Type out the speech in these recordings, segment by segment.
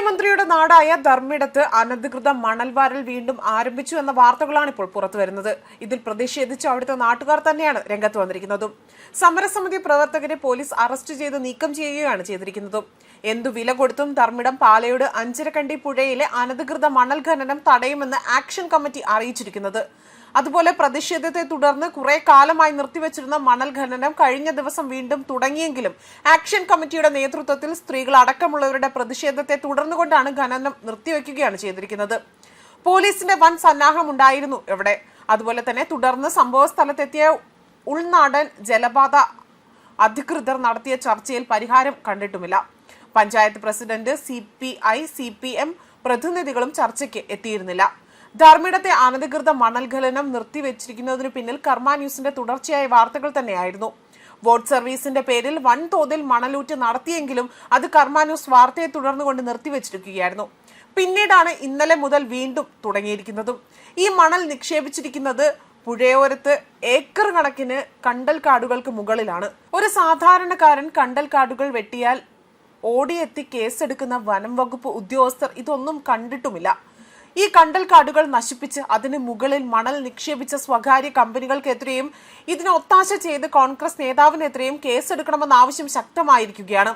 മുഖ്യമന്ത്രിയുടെ നാടായ ധർമ്മിടത്ത് അനധികൃത മണൽവാരൽ വീണ്ടും ആരംഭിച്ചു എന്ന വാർത്തകളാണ് ഇപ്പോൾ പുറത്തു വരുന്നത് ഇതിൽ പ്രതിഷേധിച്ച് അവിടുത്തെ നാട്ടുകാർ തന്നെയാണ് രംഗത്ത് വന്നിരിക്കുന്നതും. സമരസമിതി പ്രവർത്തകരെ പോലീസ് അറസ്റ്റ് ചെയ്ത് നീക്കം ചെയ്യുകയാണ് ചെയ്തിരിക്കുന്നതും. എന്തു വില കൊടുത്തും ധർമ്മിടം പാലയോട് അഞ്ചരക്കണ്ടി പുഴയിലെ അനധികൃത മണൽ ഖനനം തടയുമെന്ന് ആക്ഷൻ കമ്മിറ്റി അറിയിച്ചിരിക്കുന്നത്. അതുപോലെ പ്രതിഷേധത്തെ തുടർന്ന് കുറെ കാലമായി നിർത്തിവച്ചിരുന്ന മണൽ ഖനനം കഴിഞ്ഞ ദിവസം വീണ്ടും തുടങ്ങിയെങ്കിലും ആക്ഷൻ കമ്മിറ്റിയുടെ നേതൃത്വത്തിൽ സ്ത്രീകൾ അടക്കമുള്ളവരുടെ പ്രതിഷേധത്തെ തുടർന്നുകൊണ്ടാണ് ഖനനം നിർത്തിവെക്കുകയാണ് ചെയ്തിരിക്കുന്നത്. പോലീസിന്റെ വൻ സന്നാഹം ഉണ്ടായിരുന്നു ഇവിടെ. അതുപോലെ തന്നെ തുടർന്ന് സംഭവ സ്ഥലത്തെത്തിയ ഉൾനാടൻ ജലപാത അധികൃതർ നടത്തിയ ചർച്ചയിൽ പരിഹാരം കണ്ടിട്ടുമില്ല. Panchayat president C P I C P M പ്രതിനിധികളും ചർച്ചയ്ക്ക് എത്തിയിരുന്നില്ല. ധർമ്മിടത്തെ അനധികൃത മണൽ ഖനനം നിർത്തിവെച്ചിരിക്കുന്നതിന് പിന്നിൽ കർമ്മ ന്യൂസിന്റെ തുടർച്ചയായ വാർത്തകൾ തന്നെയായിരുന്നു. ബോട്ട് സർവീസിന്റെ പേരിൽ വൻതോതിൽ മണലൂറ്റ് നടത്തിയെങ്കിലും അത് കർമ്മ ന്യൂസ് വാർത്തയെ തുടർന്നുകൊണ്ട് നിർത്തിവെച്ചിരിക്കുകയായിരുന്നു. പിന്നീടാണ് ഇന്നലെ മുതൽ വീണ്ടും തുടങ്ങിയിരിക്കുന്നതും. ഈ മണൽ നിക്ഷേപിച്ചിരിക്കുന്നത് പുഴയോരത്ത് ഏക്കർ കണക്കിന് കണ്ടൽ കാടുകൾക്ക് മുകളിലാണ്. ഒരു സാധാരണക്കാരൻ കണ്ടൽ കാടുകൾ വെട്ടിയാൽ ഓടിയെത്തി കേസെടുക്കുന്ന വനം വകുപ്പ് ഉദ്യോഗസ്ഥർ ഇതൊന്നും കണ്ടിട്ടുമില്ല. ഈ കണ്ടൽ കാടുകൾ നശിപ്പിച്ച് അതിന് മുകളിൽ മണൽ നിക്ഷേപിച്ച സ്വകാര്യ കമ്പനികൾക്കെതിരെയും ഇതിന് ഒത്താശ ചെയ്ത് കോൺഗ്രസ് നേതാവിനെതിരെയും കേസെടുക്കണമെന്ന ആവശ്യം ശക്തമായിരിക്കുകയാണ്.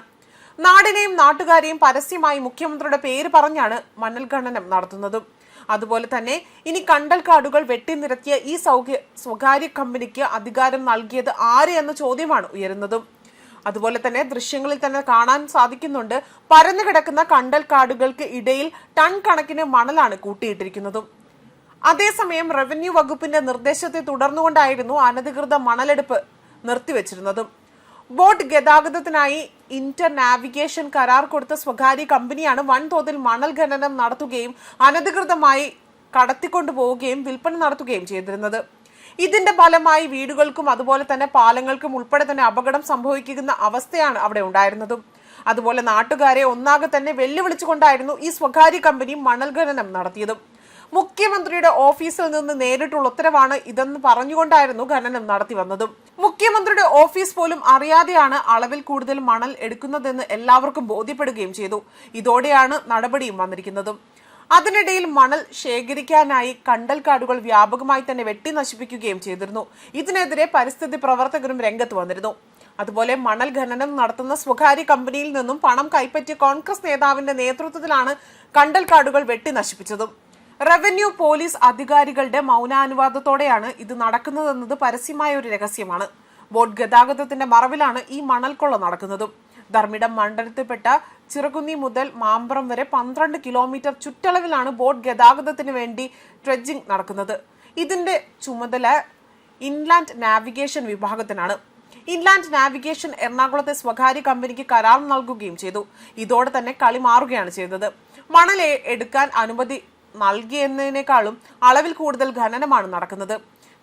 നാടിനെയും നാട്ടുകാരെയും പരസ്യമായി മുഖ്യമന്ത്രിയുടെ പേര് പറഞ്ഞാണ് മണൽ ഖനനം നടത്തുന്നതും. അതുപോലെ തന്നെ ഇനി കണ്ടൽ കാടുകൾ വെട്ടിനിരത്തിയ ഈ സൗകര്യ സ്വകാര്യ കമ്പനിക്ക് അധികാരം നൽകിയത് ആര് എന്ന ചോദ്യമാണ് ഉയരുന്നതും. അതുപോലെ തന്നെ ദൃശ്യങ്ങളിൽ തന്നെ കാണാൻ സാധിക്കുന്നുണ്ട്. പരന്നു കിടക്കുന്ന കണ്ടൽ കാടുകൾക്ക് ഇടയിൽ ടൺ കണക്കിന് മണലാണ് കൂട്ടിയിട്ടിരിക്കുന്നതും. അതേസമയം റവന്യൂ വകുപ്പിന്റെ നിർദ്ദേശത്തെ തുടർന്നുകൊണ്ടായിരുന്നു അനധികൃത മണലെടുപ്പ് നിർത്തിവെച്ചിരുന്നതും. ബോട്ട് ഗതാഗതത്തിനായി ഇന്റർ നാവിഗേഷൻ കരാർ കൊടുത്ത സ്വകാര്യ കമ്പനിയാണ് വൻതോതിൽ മണൽ ഖനനം നടത്തുകയും അനധികൃതമായി കടത്തിക്കൊണ്ടുപോവുകയും വിൽപ്പന നടത്തുകയും ചെയ്തിരുന്നത്. ഇതിന്റെ ഫലമായി വീടുകൾക്കും അതുപോലെ തന്നെ പാലങ്ങൾക്കും ഉൾപ്പെടെ തന്നെ അപകടം സംഭവിക്കുന്ന അവസ്ഥയാണ് അവിടെ ഉണ്ടായിരുന്നതും. അതുപോലെ നാട്ടുകാരെ ഒന്നാകെ തന്നെ വെല്ലുവിളിച്ചുകൊണ്ടായിരുന്നു ഈ സ്വകാര്യ കമ്പനി മണൽ ഖനനം നടത്തിയതും. മുഖ്യമന്ത്രിയുടെ ഓഫീസിൽ നിന്ന് നേരിട്ടുള്ള ഉത്തരവാണ് ഇതെന്ന് പറഞ്ഞുകൊണ്ടായിരുന്നു ഖനനം നടത്തി വന്നതും. മുഖ്യമന്ത്രിയുടെ ഓഫീസ് പോലും അറിയാതെയാണ് അളവിൽ കൂടുതൽ മണൽ എടുക്കുന്നതെന്ന് എല്ലാവർക്കും ബോധ്യപ്പെടുകയും ചെയ്തു. ഇതോടെയാണ് നടപടിയും വന്നിരിക്കുന്നതും. അതിനിടയിൽ മണൽ ശേഖരിക്കാനായി കണ്ടൽക്കാടുകൾ വ്യാപകമായി തന്നെ വെട്ടി നശിപ്പിക്കുകയും ചെയ്തിരുന്നു. ഇതിനെതിരെ പരിസ്ഥിതി പ്രവർത്തകരും രംഗത്ത് വന്നിരുന്നു. അതുപോലെ മണൽ ഖനനം നടത്തുന്ന സ്വകാര്യ കമ്പനിയിൽ നിന്നും പണം കൈപ്പറ്റിയ കോൺഗ്രസ് നേതാവിന്റെ നേതൃത്വത്തിലാണ് കണ്ടൽക്കാടുകൾ വെട്ടി നശിപ്പിച്ചതും. റവന്യൂ പോലീസ് അധികാരികളുടെ മൗനാനുവാദത്തോടെയാണ് ഇത് നടക്കുന്നതെന്നത് പരസ്യമായ ഒരു രഹസ്യമാണ്. ബോട്ട് ഗതാഗതത്തിന്റെ മറവിലാണ് ഈ മണൽക്കൊള്ള നടക്കുന്നതും. ധർമ്മിടം മണ്ഡലത്തിൽപ്പെട്ട ചിറകുന്നി മുതൽ മാമ്പ്രം വരെ പന്ത്രണ്ട് കിലോമീറ്റർ ചുറ്റളവിലാണ് ബോട്ട് ഗതാഗതത്തിന് വേണ്ടി ട്രെഡ്ജിംഗ് നടക്കുന്നത്. ഇതിന്റെ ചുമതല ഇൻലാൻഡ് നാവിഗേഷൻ വിഭാഗത്തിനാണ്. ഇൻലാൻഡ് നാവിഗേഷൻ എറണാകുളത്തെ സ്വകാര്യ കമ്പനിക്ക് കരാർ നൽകുകയും ചെയ്തു. ഇതോടെ തന്നെ കളി മാറുകയാണ് ചെയ്തത്. മണൽ എടുക്കാൻ അനുമതി നൽകിയെന്നതിനേക്കാളും അളവിൽ കൂടുതൽ ഖനനമാണ് നടക്കുന്നത്.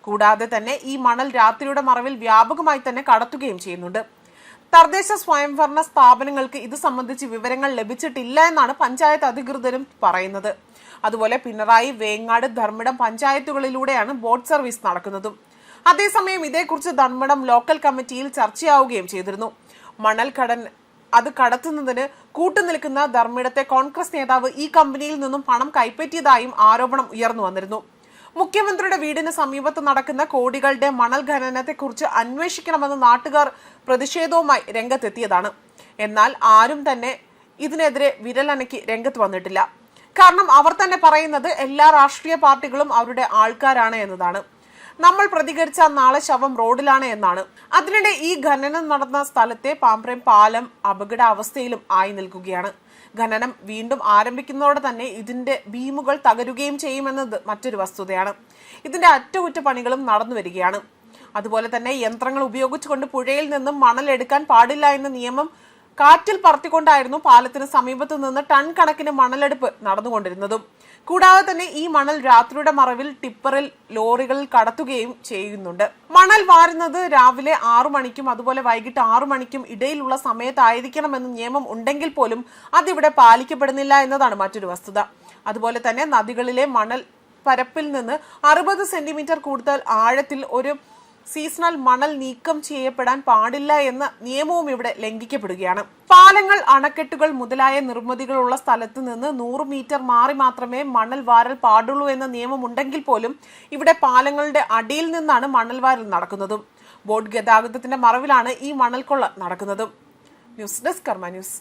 കൂടാതെ തന്നെ ഈ മണൽ രാത്രിയുടെ മറവിൽ വ്യാപകമായി തന്നെ കടത്തുകയും ചെയ്യുന്നുണ്ട്. തദ്ദേശ സ്വയംഭരണ സ്ഥാപനങ്ങൾക്ക് ഇത് സംബന്ധിച്ച് വിവരങ്ങൾ ലഭിച്ചിട്ടില്ല എന്നാണ് പഞ്ചായത്ത് അധികൃതരും പറയുന്നത്. അതുപോലെ പിണറായി വേങ്ങാട് ധർമ്മിടം പഞ്ചായത്തുകളിലൂടെയാണ് ബോട്ട് സർവീസ് നടക്കുന്നതും. അതേസമയം ഇതേക്കുറിച്ച് ധർമ്മിടം ലോക്കൽ കമ്മിറ്റിയിൽ ചർച്ചയാവുകയും ചെയ്തിരുന്നു. മണൽ കടൻ അത് കടത്തുന്നതിന് കൂട്ടുനിൽക്കുന്ന ധർമ്മിടത്തെ കോൺഗ്രസ് നേതാവ് ഈ കമ്പനിയിൽ നിന്നും പണം കൈപ്പറ്റിയതായും ആരോപണം ഉയർന്നു വന്നിരുന്നു. മുഖ്യമന്ത്രിയുടെ വീടിന് സമീപത്ത് നടക്കുന്ന കോടികളുടെ മണൽ ഖനനത്തെക്കുറിച്ച് അന്വേഷിക്കണമെന്ന് നാട്ടുകാർ പ്രതിഷേധവുമായി രംഗത്തെത്തിയതാണ്. എന്നാൽ ആരും തന്നെ ഇതിനെതിരെ വിരലനക്കി രംഗത്ത് വന്നിട്ടില്ല. കാരണം അവർ തന്നെ പറയുന്നത് എല്ലാ രാഷ്ട്രീയ പാർട്ടികളും അവരുടെ ആൾക്കാരാണ് എന്നതാണ്. നമ്മൾ പ്രതികരിച്ച നാളെ ശവം റോഡിലാണ് എന്നാണ്. അതിനിടെ ഈ ഖനനം നടന്ന സ്ഥലത്തെ പാമ്പ്രം പാലം അപകടാവസ്ഥയിലും ആയി നിൽക്കുകയാണ്. ഖനനം വീണ്ടും ആരംഭിക്കുന്നതോടെ തന്നെ ഇതിന്റെ ബീമുകൾ തകരുകയും ചെയ്യുമെന്നത് മറ്റൊരു വസ്തുതയാണ്. ഇതിന്റെ അറ്റകുറ്റപ്പണികളും നടന്നു വരികയാണ്. അതുപോലെ തന്നെ യന്ത്രങ്ങൾ ഉപയോഗിച്ചുകൊണ്ട് പുഴയിൽ നിന്നും മണൽ എടുക്കാൻ പാടില്ല എന്ന നിയമം കാറ്റിൽ പറത്തിക്കൊണ്ടായിരുന്നു പാലത്തിന് സമീപത്തു നിന്ന് ടൺ കണക്കിന് മണലെടുപ്പ് നടന്നുകൊണ്ടിരുന്നതും. കൂടാതെ തന്നെ ഈ മണൽ രാത്രിയുടെ മറവിൽ ടിപ്പറിൽ ലോറികളിൽ കടത്തുകയും ചെയ്യുന്നുണ്ട്. മണൽ വാരുന്നത് രാവിലെ ആറു മണിക്കും അതുപോലെ വൈകിട്ട് ആറു മണിക്കും ഇടയിലുള്ള സമയത്തായിരിക്കണമെന്ന് നിയമം ഉണ്ടെങ്കിൽ പോലും അതിവിടെ പാലിക്കപ്പെടുന്നില്ല എന്നതാണ് മറ്റൊരു വസ്തുത. അതുപോലെ തന്നെ നദികളിലെ മണൽ പരപ്പിൽ നിന്ന് അറുപത് സെന്റിമീറ്റർ കൂടുതൽ ആഴത്തിൽ ഒരു സീസണൽ മണൽ നീക്കം ചെയ്യപ്പെടാൻ പാടില്ല എന്ന നിയമവും ഇവിടെ ലംഘിക്കപ്പെടുകയാണ്. പാലങ്ങൾ അണക്കെട്ടുകൾ മുതലായ നിർമ്മിതികളുള്ള സ്ഥലത്ത് നിന്ന് നൂറ് മീറ്റർ മാറി മാത്രമേ മണൽ വാരൽ പാടുള്ളൂ എന്ന നിയമമുണ്ടെങ്കിൽ പോലും ഇവിടെ പാലങ്ങളുടെ അടിയിൽ നിന്നാണ് മണൽ വാരൽ നടക്കുന്നതും. ബോട്ട് ഗതാഗതത്തിന്റെ മറവിലാണ് ഈ മണൽക്കൊള്ള നടക്കുന്നതും. News desk Karma news.